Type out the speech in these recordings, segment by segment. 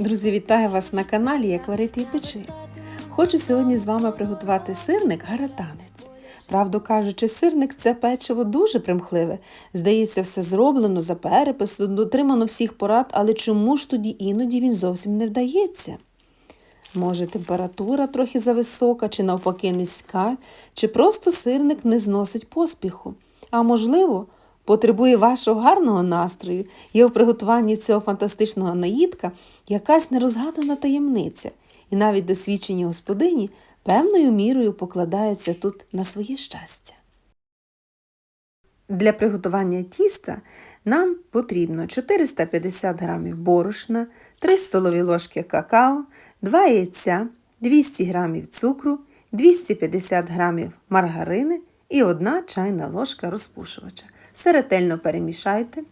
Друзі, вітаю вас на каналі Як варити і печи. Хочу сьогодні з вами приготувати сирник гаратанець. Правду кажучи, сирник це печиво дуже примхливе. Здається, все зроблено за переписом, дотримано всіх порад, але чому ж тоді іноді він зовсім не вдається? Може, температура трохи зависока, чи навпаки низька, чи просто сирник не зносить поспіху. А можливо, потребує вашого гарного настрою. Є в приготуванні цього фантастичного наїдка якась нерозгадана таємниця, і навіть досвідчені господині певною мірою покладаються тут на своє щастя. Для приготування тіста нам потрібно 450 г борошна, 3 столові ложки какао, 2 яйця, 200 г цукру, 250 г маргарини і 1 чайна ложка розпушувача. Все ретельно перемішайте,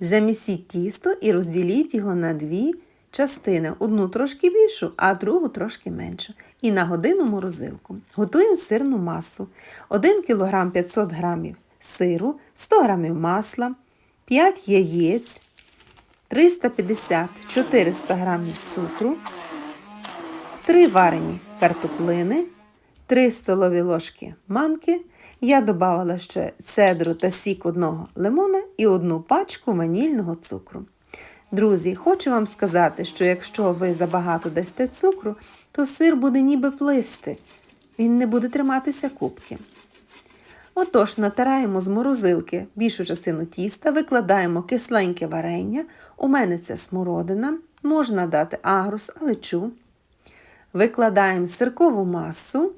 замісіть тісто і розділіть його на дві частини. Одну трошки більшу, а другу трошки меншу. І на годину морозилку. Готуємо сирну масу. 1 кг 500 г сиру, 100 г масла, 5 яєць, 350-400 г цукру, 3 варені картоплини, 3 столові ложки манки. Я додавала ще цедру та сік одного лимона і одну пачку ванільного цукру. Друзі, хочу вам сказати, що якщо ви забагато дасте цукру, то сир буде ніби плисти, він не буде триматися кубки. Отож, натираємо з морозилки більшу частину тіста, викладаємо кисленьке варення, у мене це смородина, можна дати агрус, алечу. Викладаємо сиркову масу,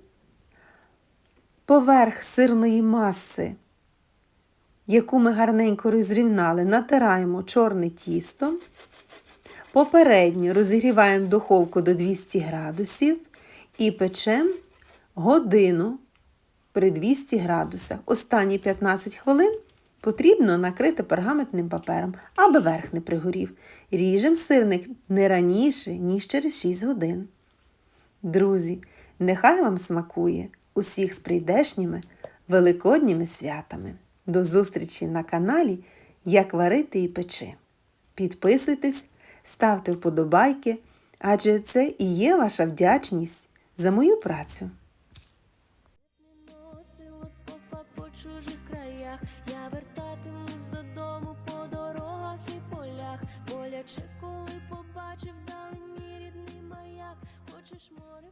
поверх сирної маси, яку ми гарненько розрівнали, натираємо чорне тісто. Попередньо розігріваємо духовку до 200 градусів і печемо годину при 200 градусах. Останні 15 хвилин потрібно накрити пергаментним папером, аби верх не пригорів. Ріжемо сирник не раніше, ніж через 6 годин. Друзі, нехай вам смакує усіх з прийдешніми великодніми святами. До зустрічі на каналі Як варити і печи. Підписуйтесь, ставте вподобайки, адже це і є ваша вдячність за мою працю. По я вертатимусь додому по дорогах і полях. Боляче, коли побачив далині рідний маяк, хочеш море